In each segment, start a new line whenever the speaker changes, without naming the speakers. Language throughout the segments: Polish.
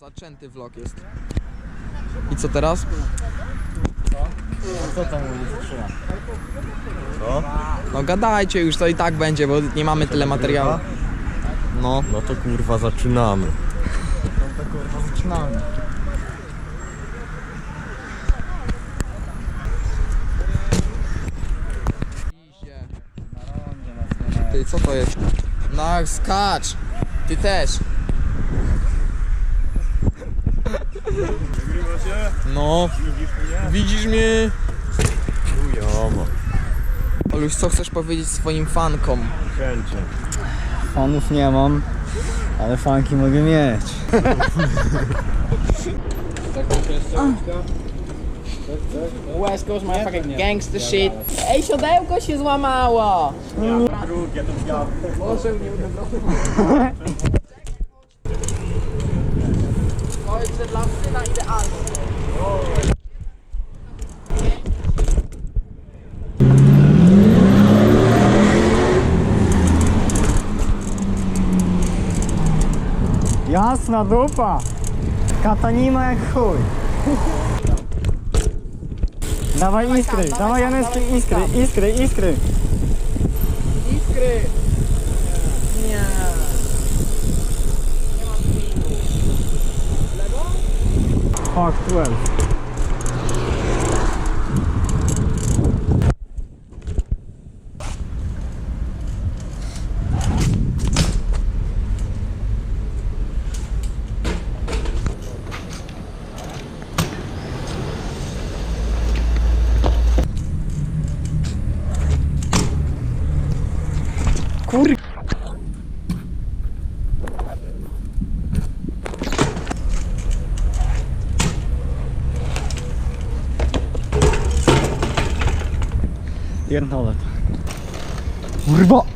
Zaczęty vlog jest. I co teraz?
Co tam mówisz?
Co?
No gadajcie już, to i tak będzie, bo nie mamy tyle materiału. No.
No to kurwa zaczynamy.
No to kurwa zaczynamy.
Ty, co to jest? No, skacz! Ty też! No, widzisz mnie?
Chujowo.
Oluś, co chcesz powiedzieć swoim fankom?
Chęcie.
Fanów nie mam, ale fanki mogę mieć.
West Coast motherfucking gangster shit. Ej, siodełko się złamało!
Drugie to białe.
Powiedz, że dla syna idealny.
Jasna dupa! Katanima jak chuj. Dawaj iskry, dawaj Janeski iskry, iskry, iskry.
Iskry!
актуально. Курик. Pierdolę to. Kurwa!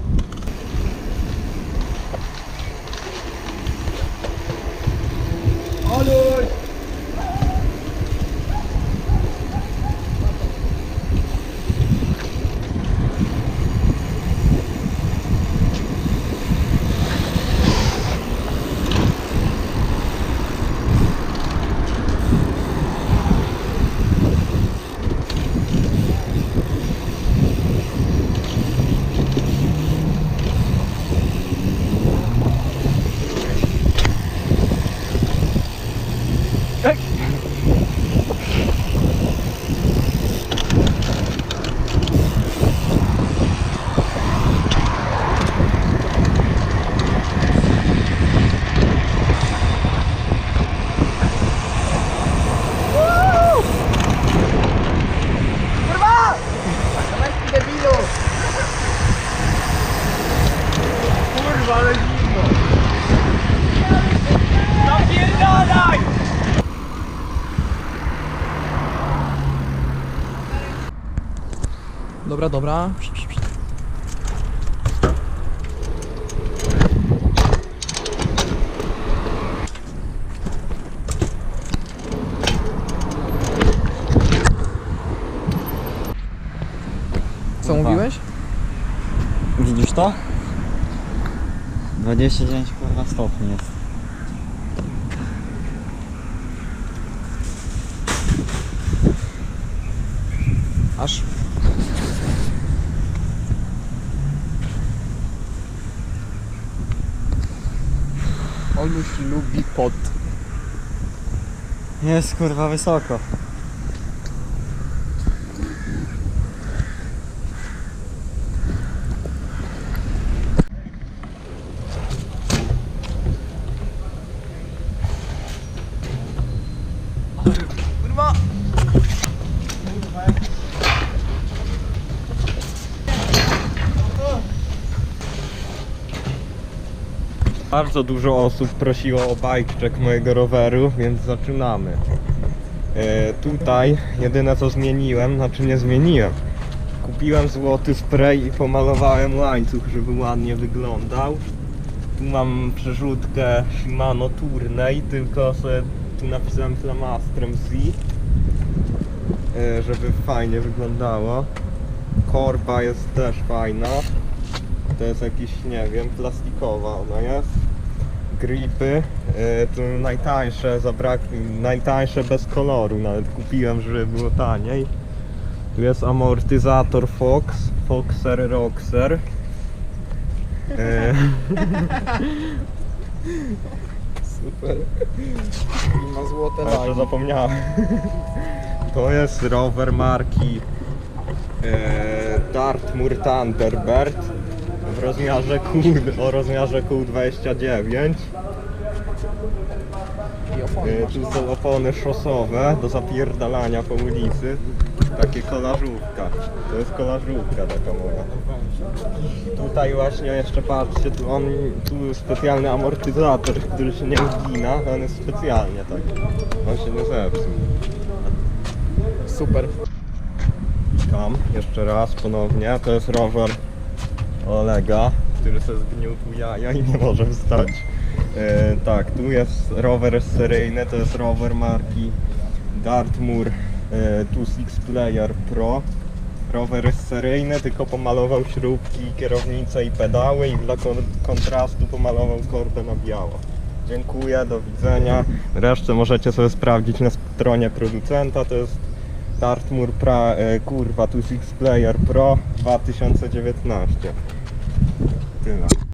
Dobra, dobra. Co
Kurwa.
mówiłeś?
Widzisz to? 29 kurwa stopni jest.
Aż. Oluś lubi pot.
Jest kurwa wysoko.
Kurwa!
Bardzo dużo osób prosiło o check mojego roweru, więc zaczynamy. E, tutaj jedyne co zmieniłem, znaczy nie zmieniłem. Kupiłem złoty spray i pomalowałem łańcuch, żeby ładnie wyglądał. Tu mam przerzutkę Shimano Tourney, tylko sobie tu napisałem flamastrem Z, e, żeby fajnie wyglądało. Korba jest też fajna. To jest jakiś, nie wiem, plastikowa ona jest. Gripy. E, tu najtańsze zabrak, najtańsze bez koloru, nawet kupiłem, żeby było taniej. Tu jest amortyzator Fox, Foxer Roxer. E,
Super. I ma złote
a, że zapomniałem. To jest rower marki e, Dartmoor Thunderbird w rozmiarze Q, o rozmiarze Q29. E, Tu są opony szosowe do zapierdalania po ulicy. Takie kolażówka. To jest kolażówka taka moja. Tutaj właśnie jeszcze patrzcie, tu on tu specjalny amortyzator, który się nie ugina, on jest specjalnie tak. On się nie zepsuł.
Super.
Tam, jeszcze raz ponownie, to jest rower Olega, który sobie zgnił tu jaja i nie może wstać. E, tak, tu jest rower seryjny, to jest rower marki Dartmoor e, 26 Player Pro. Rower seryjny, tylko pomalował śrubki, kierownicę i pedały i dla kon kontrastu pomalował korbę na biało. Dziękuję, do widzenia. Resztę możecie sobie sprawdzić na stronie producenta, to jest Dartmoor pra, e, kurwa 26 Player Pro 2019. Tyle.